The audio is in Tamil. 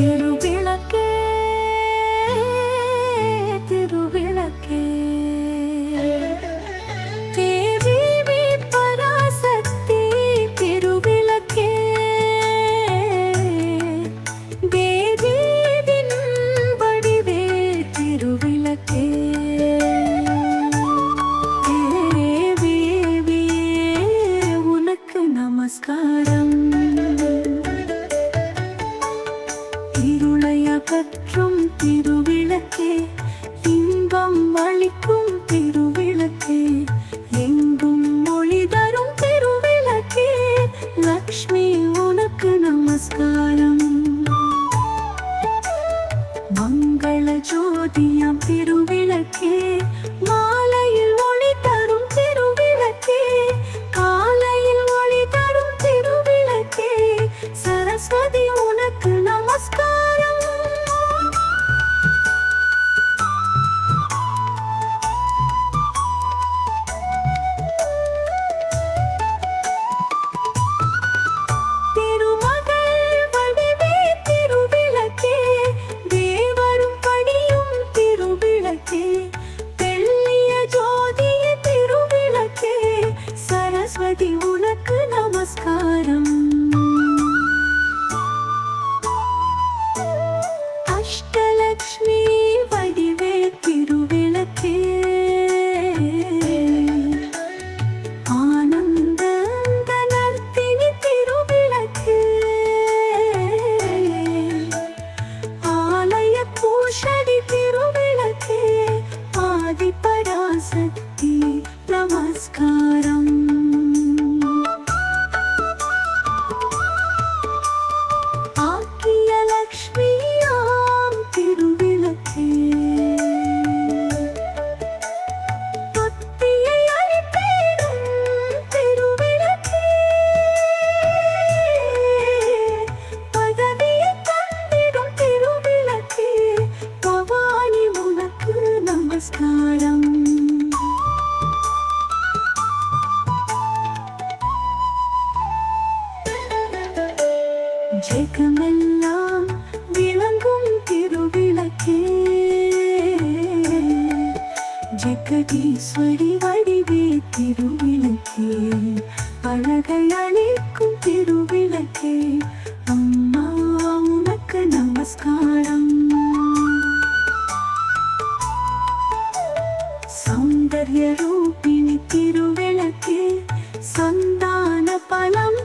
you இருளையகற்றும் திருவிளக்கே இன்பம் அளிக்கும் திருவிளக்கே எங்கும் மொழி தரும் திருவிளக்கே லக்ஷ்மி உனக்கு நமஸ்காரம். மங்கள ஜோதியம் திருவிளக்கே உனக்கு நமஸ்காரம். அஷ்டலக்ஷ்மி நமஸ்காரம் ஜெகமெல்லாம் விளங்கும் திருவிளக்கே. ஜெகதீஸ்வரி வடிவே திருவிளக்கே. அழகை அளிக்கும் திருவிளக்கே. அம்மா உனக்கு நமஸ்காரம். சௌந்தர்ய ரூபிணி திருவிளக்கு சந்தான பலம்